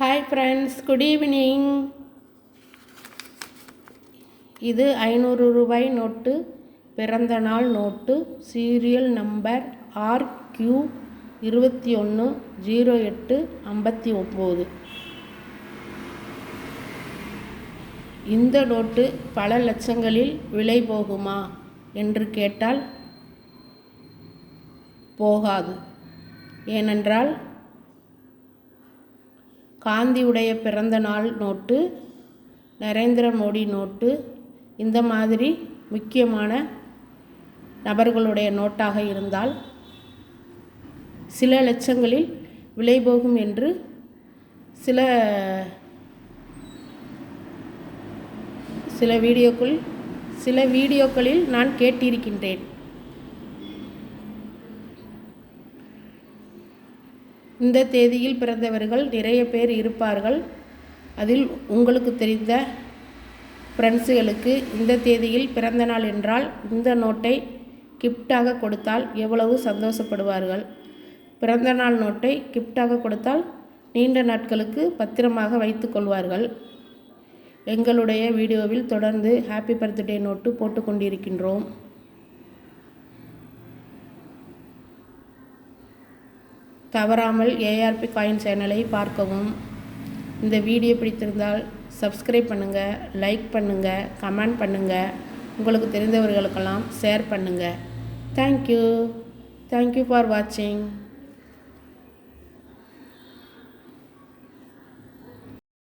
Hi friends good evening இது ஐநூறு ரூபாய் நோட்டு பிறந்தநாள் நோட்டு சீரியல் நம்பர் ஆர்கியூ இருபத்தி ஒன்று ஜீரோ எட்டு ஐம்பத்தி ஒம்பது. இந்த நோட்டு பல லட்சங்களில் விலை போகுமா என்று கேட்டால் போகாது. ஏனென்றால் காந்தியுடைய பிறந்த நாள் நோட்டு நரேந்திர மோடி நோட்டு இந்த மாதிரி முக்கியமான நபர்களுடைய நோட்டாக இருந்தால் சில லட்சங்களில் விலை போகும் என்று சில சில வீடியோக்கள் சில வீடியோக்களில் நான் கேட்டிருக்கின்றேன். இந்த தேதியில் பிறந்தவர்கள் நிறைய பேர் இருப்பார்கள். அதில் உங்களுக்கு தெரிந்த ஃப்ரெண்ட்ஸுகளுக்கு இந்த தேதியில் பிறந்த நாள் என்றால் இந்த நோட்டை கிஃப்டாக கொடுத்தால் எவ்வளவு சந்தோஷப்படுவார்கள். பிறந்த நாள் நோட்டை கிஃப்டாக கொடுத்தால் நீண்ட நாட்களுக்கு பத்திரமாக வைத்துக்கொள்வார்கள் எங்களுடைய வீடியோவில் தொடர்ந்து ஹாப்பி பர்த்டே நோட்டு போட்டுக்கொண்டிருக்கின்றோம் தவறாமல் ஏஆர்பி காயின் சேனலை பார்க்கவும். இந்த வீடியோ பிடித்திருந்தால் சப்ஸ்கிரைப் பண்ணுங்கள் லைக் பண்ணுங்கள் கமெண்ட் பண்ணுங்கள் உங்களுக்கு தெரிந்தவர்களுக்கெல்லாம் ஷேர் பண்ணுங்கள் thank you thank you for வாட்சிங்